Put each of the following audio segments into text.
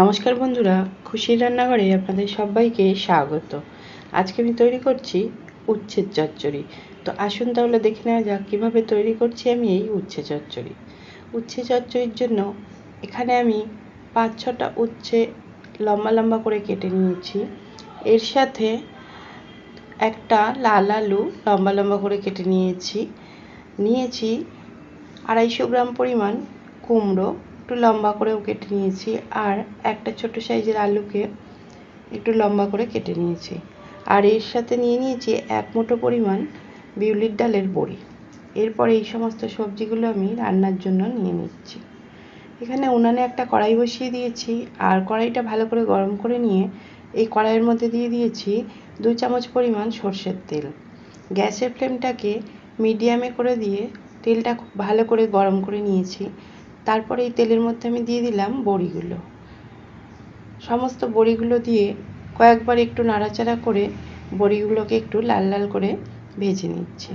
নমস্কার বন্ধুরা, খুশির রান্নাঘরে আপনাদের সবাইকে স্বাগত। আজকে আমি তৈরি করছি উচ্ছের চচ্চড়ি। তো আসুন তাহলে দেখে নেওয়া যাক, কীভাবে তৈরি করছি আমি এই উচ্ছে চচ্চড়ি। উচ্ছে চচ্চড়ির জন্য এখানে আমি পাঁচ ছটা উচ্ছে লম্বা লম্বা করে কেটে নিয়েছি। এর সাথে একটা লাল আলু লম্বা লম্বা করে কেটে নিয়েছি। নিয়েছি আড়াইশো গ্রাম পরিমাণ কুমড়ো একটু লম্বা করেও কেটে নিয়েছি আর একটা ছোট সাইজের আলুকে একটু লম্বা করে কেটে নিয়েছি। আর এর সাথে নিয়ে নিয়েছি এক মুঠো পরিমাণ বিউলির ডালের বড়ি। এরপরে এই সমস্ত সবজিগুলো আমি রান্নার জন্য নিয়ে নিচ্ছি। এখানে উনানে একটা কড়াই বসিয়ে দিয়েছি আর কড়াইটা ভালো করে গরম করে নিয়ে এই কড়াইয়ের মধ্যে দিয়ে দিয়েছি দু চামচ পরিমাণ সর্ষের তেল। গ্যাসের ফ্লেমটাকে মিডিয়ামে করে দিয়ে তেলটা খুব ভালো করে গরম করে নিয়েছি। তারপরে এই তেলের মধ্যে আমি দিয়ে দিলাম বড়িগুলো। সমস্ত বড়িগুলো দিয়ে কয়েকবার একটু নাড়াচাড়া করে বড়িগুলোকে একটু লাল লাল করে ভেজে নিচ্ছি।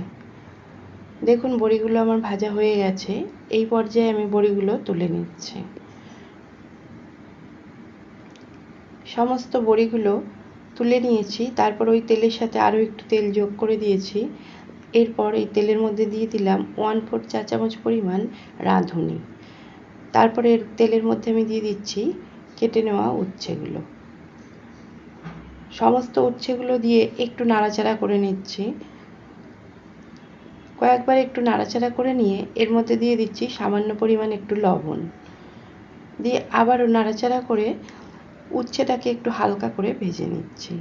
দেখুন, বড়িগুলো আমার ভাজা হয়ে গেছে। এই পর্যায়ে আমি বড়িগুলো তুলে নিচ্ছি। সমস্ত বড়িগুলো তুলে নিয়েছি। তারপর ওই তেলের সাথে আরও একটু তেল যোগ করে দিয়েছি। এরপর এই তেলের মধ্যে দিয়ে দিলাম ওয়ান ফোর চা চামচ পরিমাণ রাঁধুনি। তারপরে তেলের মধ্যে আমি দিয়ে দিচ্ছি কেটে নেওয়া উচ্ছেগুলো। সমস্ত উচ্ছেগুলো দিয়ে একটু নাড়াচাড়া করে নিচ্ছি। কয়েকবার একটু নাড়াচাড়া করে নিয়ে এর মধ্যে দিয়ে দিচ্ছি সামান্য পরিমাণ একটু লবণ। দিয়ে আবারও নাড়াচাড়া করে উচ্ছেটাকে একটু হালকা করে ভেজে নিচ্ছি।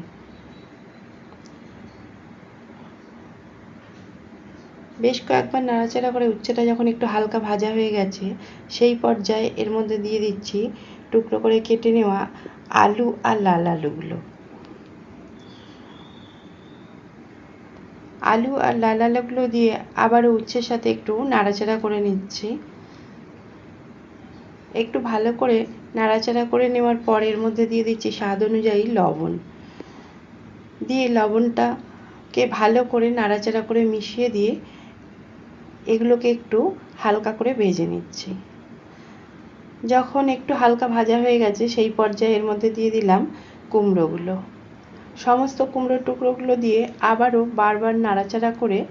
বেশ কয়েকবার নাড়াচাড়া করে উচ্ছেটা যখন একটু হালকা ভাজা হয়ে গেছে, সেই পর্যায়ে এর মধ্যে দিয়ে দিচ্ছি টুকরো করে কেটে নেওয়া আলু আর লাল আলুগুলো। আলু আর লাল আলুগুলো দিয়ে আবারও উচ্ছের সাথে একটু নাড়াচাড়া করে নিচ্ছি। একটু ভালো করে নাড়াচাড়া করে নেওয়ার পর এর মধ্যে দিয়ে দিচ্ছি স্বাদ অনুযায়ী লবণ। দিয়ে লবণটাকে ভালো করে নাড়াচাড়া করে মিশিয়ে দিয়ে এগুলোকে একটু হালকা করে ভেজে নিচ্ছি। যখন একটু হালকা ভাজা হয়ে গেছে, সেই পর্যায়ে এর মধ্যে দিয়ে দিলাম কুমড়োগুলো। সমস্ত কুমড়োর টুকরোগুলো দিয়ে আবারও বারবার নাড়াচাড়া করে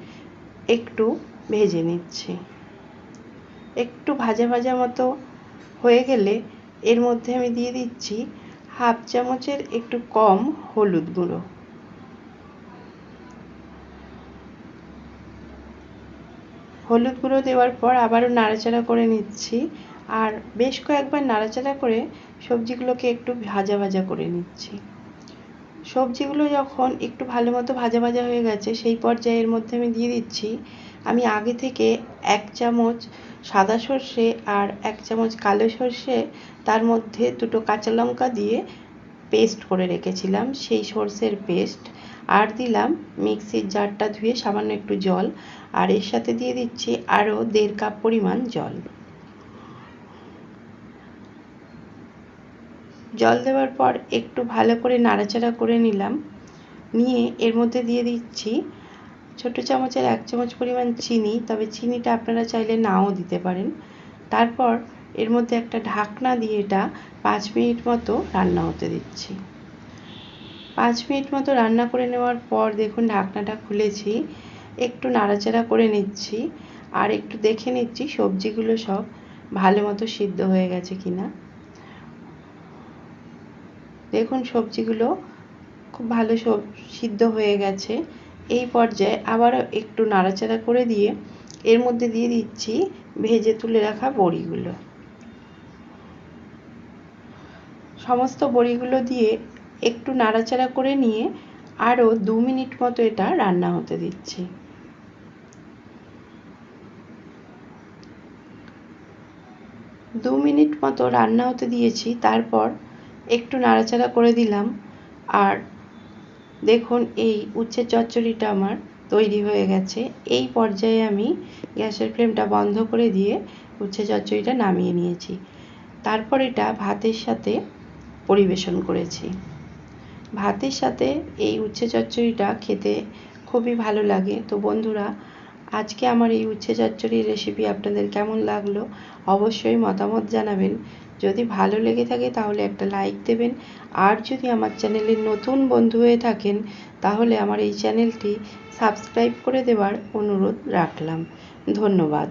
একটু ভেজে নিচ্ছি। একটু ভাজা ভাজা মতো হয়ে গেলে এর মধ্যে আমি দিয়ে দিচ্ছি হাফ চামচের একটু কম হলুদ গুঁড়ো। হলুদ গুঁড়ো দেওয়ার পর আবারও নাড়াচাড়া করে নিচ্ছি। আর বেশ কয়েকবার নাড়াচাড়া করে সবজিগুলোকে একটু ভাজা ভাজা করে নিচ্ছি। সবজিগুলো যখন একটু ভালো মতো ভাজা ভাজা হয়ে গেছে, সেই পর্যায়ের মধ্যে আমি দিয়ে দিচ্ছি, আমি আগে থেকে এক চামচ সাদা সর্ষে আর এক চামচ কালো সর্ষে, তার মধ্যে দুটো কাঁচা লঙ্কা দিয়ে পেস্ট করে রেখেছিলাম, সেই সর্ষের পেস্ট আর দিলাম মিক্সির জারটা ধুয়ে সামান্য একটু জল, আর এর সাথে দিয়ে দিচ্ছি আরও দেড় কাপ পরিমাণ জল। জল দেওয়ার পর একটু ভালো করে নাড়াচাড়া করে নিলাম, নিয়ে এর মধ্যে দিয়ে দিচ্ছি ছোট চামচের এক চামচ পরিমাণ চিনি, তবে চিনিটা আপনারা চাইলে নাও দিতে পারেন। তারপর এর মধ্যে একটা ঢাকনা দিয়ে এটা পাঁচ মিনিট মতো রান্না হতে দিচ্ছি। পাঁচ মিনিট মতো রান্না করে নেওয়ার পর দেখুন ঢাকনাটা খুলেছি, একটু নাড়াচাড়া করে নিচ্ছি আর একটু দেখে নিচ্ছি সবজিগুলো সব ভালো মতো সিদ্ধ হয়ে গেছে কিনা। দেখুন সবজিগুলো খুব ভালো সিদ্ধ হয়ে গেছে। এই পর্যায়ে আবারও একটু নাড়াচাড়া করে দিয়ে এর মধ্যে দিয়ে দিচ্ছি ভেজে তুলে রাখা বড়িগুলো। সমস্ত বড়িগুলো দিয়ে একটু নাড়াচাড়া করে নিয়ে আরও দু মিনিট মতো এটা রান্না হতে দিচ্ছি। দু মিনিট মতো রান্না হতে দিয়েছি, তারপর একটু নাড়াচাড়া করে দিলাম। আর দেখুন, এই উচ্ছে চচ্চড়িটা আমার তৈরি হয়ে গেছে। এই পর্যায়ে আমি গ্যাসের ফ্লেমটা বন্ধ করে দিয়ে উচ্ছে চচ্চড়িটা নামিয়ে নিয়েছি। তারপর এটা ভাতের সাথে পরিবেশন করেছি। ভাতের সাথে এই উচ্ছে চচ্চড়িটা খেতে খুবই ভালো লাগে। তো বন্ধুরা, আজকে আমার এই উচ্ছে চচ্চড়ির রেসিপি আপনাদের কেমন লাগল অবশ্যই মতামত জানাবেন। যদি ভালো লেগে থাকে তাহলে একটা লাইক দেবেন। আর যদি আমার চ্যানেলের নতুন বন্ধু হয়ে থাকেন তাহলে আমার এই চ্যানেলটি সাবস্ক্রাইব করে দেওয়ার অনুরোধ রাখলাম। ধন্যবাদ।